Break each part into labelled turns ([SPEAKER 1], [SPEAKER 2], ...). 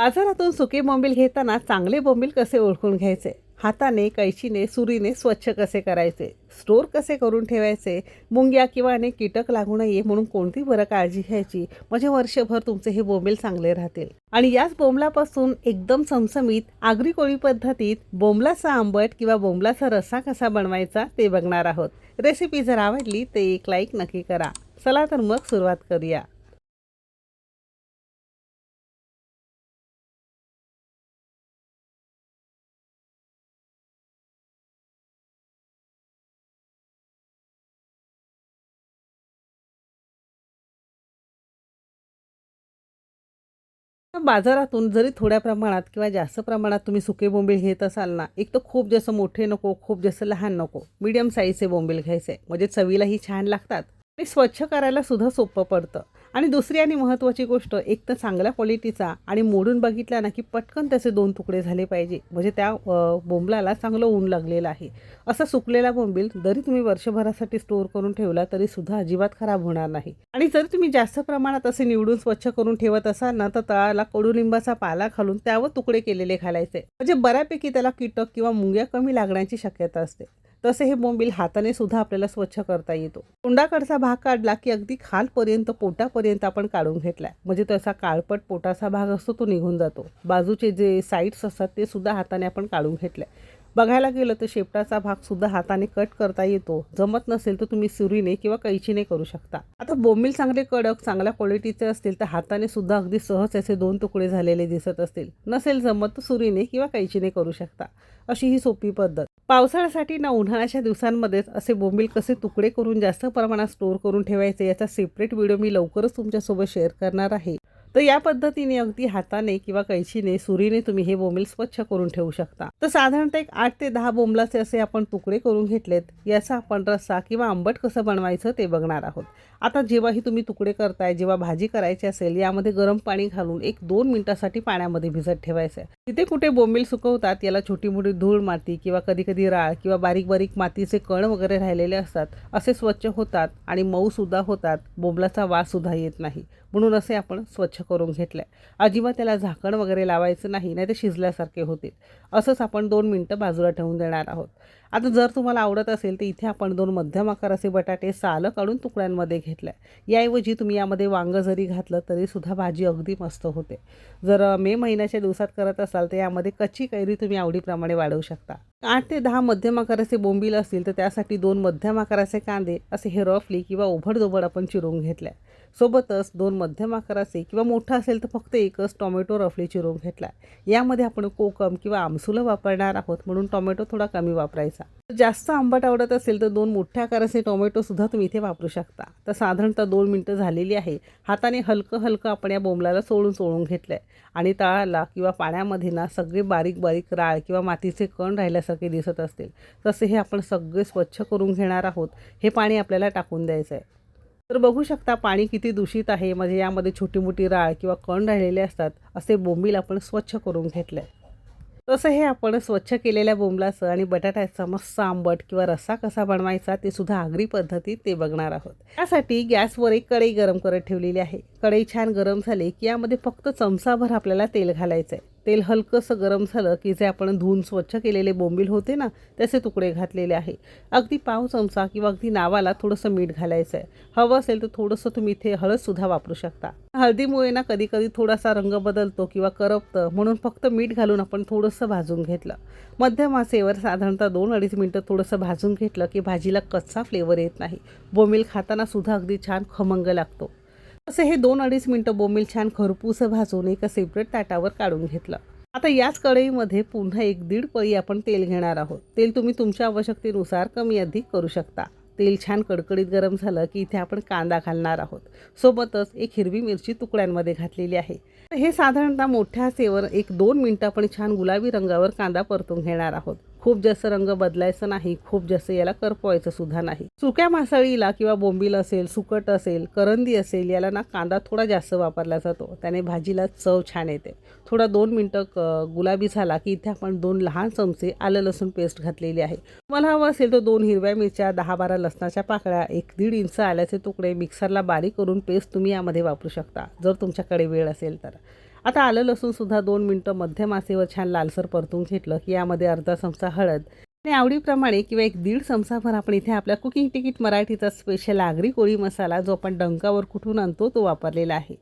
[SPEAKER 1] बाजारातून सुके बोंबील घेताना चांगले बोंबील कसे ओळखून घ्यायचे? हाताने कैचीने सुरीने स्वच्छ कसे करायचे? स्टोर कसे करून ठेवायचे? मुंग्या किंवा अनेक कीटक लागू नये म्हणून कोणती बरं काळजी घ्यायची? म्हणजे वर्षभर तुमचे हे बोंबील चांगले राहतील. आणि याच बोंबलापासून एकदम चमचमीत आगरी कोळी पद्धतीत बोंबलाचा आंबट किंवा बोंबलाचा रस्सा कसा बनवायचा ते बघणार आहोत. रेसिपी जर आवडली ते एक लाईक नक्की करा. चला तर मग सुरुवात करूया. बाजारातून जरी थोड्या प्रमाणात किंवा जास्त प्रमाणात तुम्ही सुके बोंबील घेत असाल ना एक तर खूप जास्त मोठे नको खूप जास्त लहान नको मीडियम साईजचे बोंबील घ्यायचे. म्हणजे चवीलाही छान लागतात आणि स्वच्छ करायला सुद्धा सोपं पडतं. आणि दुसरी आणि महत्त्वाची गोष्ट एक तर चांगल्या क्वालिटीचा आणि मोडून बघितला ना की पटकन त्याचे दोन तुकडे झाले पाहिजे. म्हणजे त्या बोंबलाला चांगलं ऊन लागलेलं आहे. असा सुकलेला बोंबील जरी तुम्ही वर्षभरासाठी स्टोअर करून ठेवला तरी सुद्धा अजिबात खराब होणार नाही. आणि जर तुम्ही जास्त प्रमाणात असे निवडून स्वच्छ करून ठेवत असाल ना तर तळाला कडुलिंबाचा पाला घालून त्यावर तुकडे केलेले घालायचे. म्हणजे बऱ्यापैकी त्याला कीटक किंवा मुंग्या कमी लागण्याची शक्यता असते. तसे हे बोंबील हाताने सुद्धा आपल्याला स्वच्छ करता येतो. तोंडाकडचा भाग काढला की अगदी खालपर्यंत पोटापर्यंत आपण काढून घेतलाय. म्हणजे तसा काळपट पोटाचा भाग असतो तो निघून जातो. बाजूचे जे साईड्स असतात ते सुद्धा हाताने आपण काढून घेतले बघायला गेलं तर शेपटाचा भाग सुद्धा हाताने कट करता येतो. जमत नसेल तर तुम्ही सुरीने किंवा कैचीने करू शकता. आता बोंबील चांगले कडक चांगल्या क्वालिटीचे असतील तर हाताने सुद्धा अगदी सहज असे दोन तुकडे झालेले दिसत असतील. नसेल जमत तर सुरीने किंवा कैचीने करू शकता. अशी ही सोपी पद्धत. पावसाळ्यासाठी ना उन्हाळ्याच्या दिवसांमध्येच असे बोंबील कसे तुकडे करून जास्त प्रमाणात स्टोअर करून ठेवायचे याचा सेपरेट व्हिडिओ मी लवकरच तुमच्यासोबत शेअर करणार आहे. तर या पद्धतीने अगदी हाताने किंवा कैचीने सुरीने तुम्ही हे बोंबील स्वच्छ करून ठेवू शकता. तर साधारणतः एक आठ ते दहा बोंबलाचे असे आपण तुकडे करून घेतलेत. याचा आपण रस्सा किंवा आंबट कसं बनवायचं ते बघणार आहोत. आता जेव्हाही तुम्ही तुकडे करताय जेव्हा भाजी करायची असेल यामध्ये गरम पाणी घालून एक दोन मिनिटासाठी पाण्यामध्ये भिजत ठेवायचं आहे तिथे कुठे बोंबील सुकवतात याला छोटी मोठी धूळ माती किंवा कधी कधी राळ किंवा बारीक बारीक मातीचे कण वगैरे राहिलेले असतात असे स्वच्छ होतात आणि मऊ सुद्धा होतात. बोंबलाचा वास सुद्धा येत नाही. म्हणून असे आपण स्वच्छ करून घेतलं आहे अजिबात त्याला झाकण वगैरे लावायचं नाही नाही ते शिजल्यासारखे होतील. असंच आपण दोन मिनटं बाजूला ठेवून देणार आहोत. आता जर तुम्हाला आवडत असेल तर इथे आपण दोन मध्यम आकाराचे बटाटे सालं काढून तुकड्यांमध्ये घेतल्या. याऐवजी तुम्ही यामध्ये वांगं जरी घातलं तरीसुद्धा भाजी अगदी मस्त होते. जर मे महिन्याच्या दिवसात करत असाल तर यामध्ये कच्ची कैरी तुम्ही आवडीप्रमाणे वाढवू शकता. आठ ते दहा मध्यम आकाराचे बोंबील असतील तर त्यासाठी दोन मध्यम आकाराचे कांदे असे हे रफली किंवा ओभडदोबड आपण चिरून घेतल्या. सोबतच दोन मध्यम आकाराचे किंवा मोठा असेल तर फक्त एकच टोमॅटो रफली चिरून घेतला यामध्ये आपण कोकम किंवा आमसुलं वापरणार आहोत म्हणून टोमॅटो थोडा कमी वापरायचा. जास्त आंबट आवडत असेल तर दोन मोठ्या आकाराचे टोमॅटो सुद्धा तुम्ही इथे वापरू शकता. तर साधारणतः दोन मिनटं झालेली आहे. हाताने हलकं हलकं आपण या बोंबलाला सोडून सोडून घेतलं आहे आणि तळाला किंवा पाण्यामध्ये ना सगळे बारीक बारीक राळ किंवा मातीचे कण राहिल्यासारखे दिसत असतील. तसे हे आपण सगळे स्वच्छ करून घेणार आहोत. हे पाणी आपल्याला टाकून द्यायचं आहे तर बघू शकता पाणी किती दूषित आहे. म्हणजे यामध्ये छोटी मोठी राळ किंवा कण राहिलेले असतात. असे बोंबील आपण स्वच्छ करून घेतलं आहे तसं हे आपण स्वच्छ केलेल्या बोंबलाचं आणि बटाट्याचा मस्त आंबट किंवा रस्सा कसा बनवायचा ते सुद्धा आगरी पद्धतीत ते बघणार आहोत. त्यासाठी गॅसवर एक कढई गरम करत ठेवलेली आहे. कढई छान गरम झाली की यामध्ये फक्त चमचाभर आपल्याला तेल घालायचं आहे तेल हलकंसं गरम झालं की जे आपण धुवून स्वच्छ केलेले बोंबील होते ना त्याचे तुकडे घातलेले आहे. अगदी पाव चमचा किंवा अगदी नावाला थोडंसं मीठ घालायचं आहे. हवं असेल तर थोडंसं तुम्ही इथे हळदसुद्धा वापरू शकता. हळदीमुळे ना कधी कधी थोडासा रंग बदलतो किंवा करपतं म्हणून फक्त मीठ घालून आपण थोडंसं भाजून घेतलं. मध्यम आसेवर साधारणतः दोन अडीच मिनटं थोडंसं भाजून घेतलं की भाजीला कच्चा फ्लेवर येत नाही. बोंबील खाताना सुद्धा अगदी छान खमंग लागतो. असे हे दोन अडीच मिनटं बोंबील छान खरपूस भाजून एका सेपरेट ताटावर काढून घेतलं. आता याच कढईमध्ये पुन्हा एक दीड पळी आपण तेल घेणार आहोत. तेल तुम्ही तुमच्या आवश्यकतेनुसार कमी अधिक करू शकता. तेल छान कडकडीत गरम झालं की इथे आपण कांदा घालणार आहोत. सोबतच एक हिरवी मिरची तुकड्यांमध्ये घातलेली आहे. तर हे साधारणतः मोठ्या सेवर एक दोन मिनटं आपण छान गुलाबी रंगावर कांदा परतून घेणार आहोत. खूप जास्त रंग बदलायचा नाही खूप जास्त याला करपवायचं सुद्धा नाही. सुक्या मासळीला किंवा बोंबील असेल सुकट असेल करंदी असेल याला ना कांदा थोडा जास्त वापरला जातो. त्याने भाजीला चव छान येते. थोडा दोन मिनटं गुलाबी झाला की इथे आपण दोन लहान चमचे आलं लसूण पेस्ट घातलेली आहे. तुम्हाला हवं असेल तर दोन हिरव्या मिरच्या दहा बारा लसणाच्या पाकळ्या एक दीड इंच आल्याचे तुकडे मिक्सरला बारीक करून पेस्ट तुम्ही यामध्ये वापरू शकता जर तुमच्याकडे वेळ असेल तर. आता आलं लसूणसुद्धा दोन मिनटं मध्यम आचेवर छान लालसर परतून घेतलं की यामध्ये अर्धा चमचा हळद आणि आवडीप्रमाणे किंवा एक दीड चमचाभर आपण इथे आपल्या कुकिंग तिकीट मराठीचा स्पेशल आगरी कोळी मसाला जो आपण डंकावर कुठून आणतो तो वापरलेला आहे.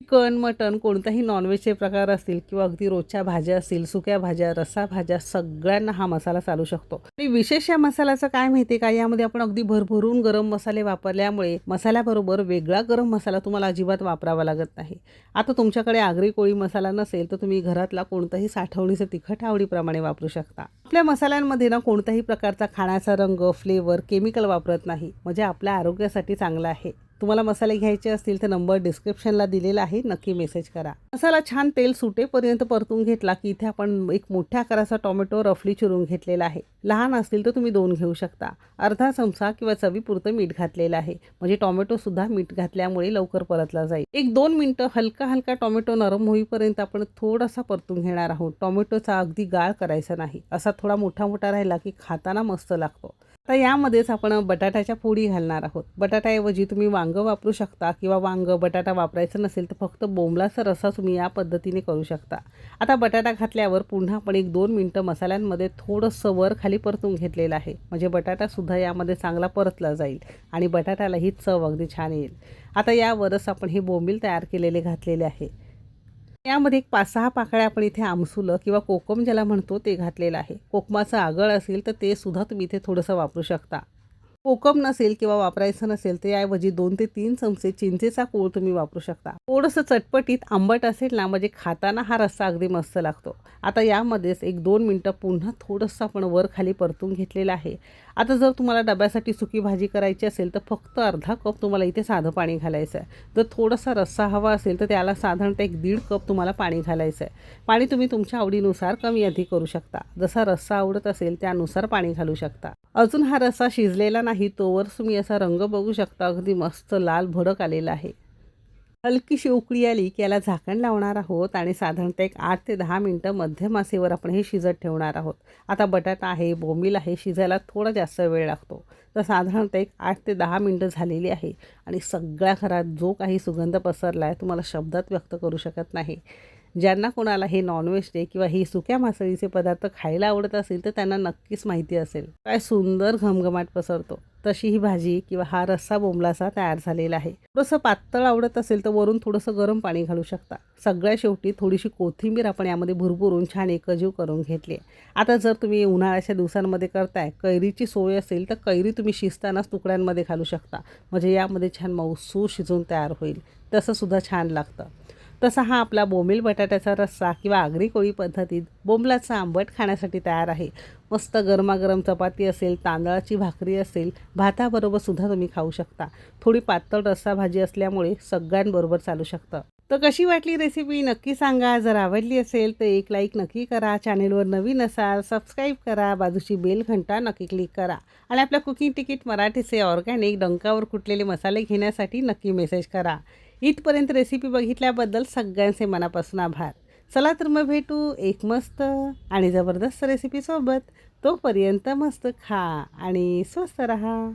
[SPEAKER 1] चिकन मटन कोणताही नॉनव्हेजचे प्रकार असतील किंवा अगदी रोजच्या भाज्या असतील सुक्या भाज्या रसा भाज्या सगळ्यांना हा मसाला चालू शकतो. आणि विशेष या मसाल्याचं काय माहिती आहे का? यामध्ये आपण अगदी भरभरून गरम मसाले वापरल्यामुळे मसाल्याबरोबर वेगळा गरम मसाला तुम्हाला अजिबात वापरावा लागत नाही. आता तुमच्याकडे आगरी कोळी मसाला नसेल तर तुम्ही घरातला कोणताही साठवणीचं तिखट आवडीप्रमाणे वापरू शकता. आपल्या मसाल्यांमध्ये ना कोणत्याही प्रकारचा खाण्याचा रंग फ्लेवर केमिकल वापरत नाही. म्हणजे आपल्या आरोग्यासाठी चांगलं आहे. तुम्हाला मसाले घ्यायचे असतील तर नंबर डिस्क्रिप्शनला दिलेला आहे. नक्की मेसेज करा. मसाला छान तेल सुटेपर्यंत परतून घेतला की इथे आपण एक मोठ्या आकाराचा टोमॅटो रफली चिरून घेतलेला आहे. लहान असतील तर तुम्ही दोन घेऊ शकता. अर्धा चमचा किंवा चवीपुरतं मीठ घातलेलं आहे. म्हणजे टोमॅटोसुद्धा मीठ घातल्यामुळे लवकर परतला जाईल. एक दोन मिनटं हलका हलका टोमॅटो नरम होईपर्यंत आपण थोडासा परतून घेणार आहोत. टोमॅटोचा अगदी गाळ करायचा नाही. असा थोडा मोठा मोठा राहिला की खाताना मस्त लागतो. तर यामध्येच आपण बटाट्याच्या पोळी घालणार आहोत. बटाट्याऐवजी तुम्ही वांगं वापरू शकता किंवा वांगं बटाटा वापरायचं नसेल तर फक्त बोंबलाचा रसा तुम्ही या पद्धतीने करू शकता. आता बटाटा घातल्यावर पुन्हा आपण एक दोन मिनटं मसाल्यांमध्ये थोडंसं वर खाली परतून घेतलेलं आहे. म्हणजे बटाटासुद्धा यामध्ये चांगला परतला जाईल आणि बटाट्यालाही चव अगदी छान येईल. आता यावरच आपण हे बोंबील तयार केलेले घातलेले आहे. यामध्ये एक पाच सहा पाकळ्या आपण इथे आमसुलं किंवा कोकम ज्याला म्हणतो ते घातलेलं आहे. कोकमाचं आगळ असेल तर ते सुद्धा तुम्ही इथे थोडंसं वापरू शकता. कोकम नसेल किंवा वापरायचं नसेल तर याऐवजी दोन ते तीन चमचे चिंचेचा कोळ तुम्ही वापरू शकता. थोडंसं चटपटीत आंबट असेल ना म्हणजे खाताना हा रस्सा अगदी मस्त लागतो. आता यामध्येच एक दोन मिनटं पुन्हा थोडंसं आपण वर खाली परतून घेतलेलं आहे. आता जर तुम्हाला डब्यासाठी सुकी भाजी करायची असेल तर फक्त अर्धा कप तुम्हाला इथे साधं पाणी घालायचं आहे जर थोडासा रस्सा हवा असेल तर त्याला साधारणतः एक दीड कप तुम्हाला पाणी घालायचं आहे पाणी तुम्ही तुमच्या आवडीनुसार कमी अधिक करू शकता. जसा रस्सा आवडत असेल त्यानुसार पाणी घालू शकता. अजून हा रस्सा शिजलेला नाही तोवर तुम्ही असा रंग बघू शकता. अगदी मस्त लाल भडक आलेला आहे. हलकीशी उकळी आली की याला झाकण लावणार आहोत आणि साधारणतः एक आठ ते दहा मिनटं मध्यम आचेवर आपण हे शिजत ठेवणार आहोत. आता बटाटा आहे बोंबील आहे शिजायला थोडा जास्त वेळ लागतो. तर साधारणतः एक आठ ते दहा मिनटं झालेली आहे आणि सगळ्या घरात जो काही सुगंध पसरला आहे तुम्हाला शब्दात व्यक्त करू शकत नाही. ज्यांना कोणाला हे नॉनव्हेज डे किंवा हे सुक्या मासळीचे पदार्थ खायला आवडत असेल तर त्यांना नक्कीच माहिती असेल. काय सुंदर घमघमाट पसरतो. तशी ही भाजी किंवा हा रस्सा बोंबलासा तयार झालेला आहे. थोडंसं पातळ आवडत असेल तर वरून थोडंसं गरम पाणी घालू शकता. सगळ्या शेवटी थोडीशी कोथिंबीर आपण यामध्ये भरभरून छान एकजीव करून घेतली आता जर तुम्ही उन्हाळ्याच्या दिवसांमध्ये करताय कैरीची सोय असेल तर कैरी तुम्ही शिजतानाच तुकड्यांमध्ये घालू शकता. म्हणजे यामध्ये छान मौसू शिजून तयार होईल. तसं सुद्धा छान लागतं. तसा हा आपला बोंबील बटाट्याचा रस्सा किंवा आगरी कोळी पद्धतीत बोंबलाचा आंबट खाण्यासाठी तयार आहे. मस्त गरमागरम चपाती असेल तांदळाची भाकरी असेल भाताबरोबर सुद्धा तुम्ही खाऊ शकता. थोडी पातळ रस्सा भाजी असल्यामुळे सगळ्यांबरोबर चालू शकतं. तर कशी वाटली रेसिपी नक्की सांगा. जर आवडली असेल तर एक लाईक नक्की करा. चॅनेलवर नवीन असाल सबस्क्राईब करा. बाजूची बेल घंटा नक्की क्लिक करा. आणि आपल्या कुकिंग तिकीट मराठीचे ऑर्गॅनिक डंकावर कुटलेले मसाले घेण्यासाठी नक्की मेसेज करा. इथपर्यंत रेसिपी बघितल्याबद्दल सगळ्यांचे मनापासून आभार. चला तर मग भेटू एक मस्त आणि जबरदस्त रेसिपीसोबत तोपर्यंत मस्त खा आणि स्वस्त रहा.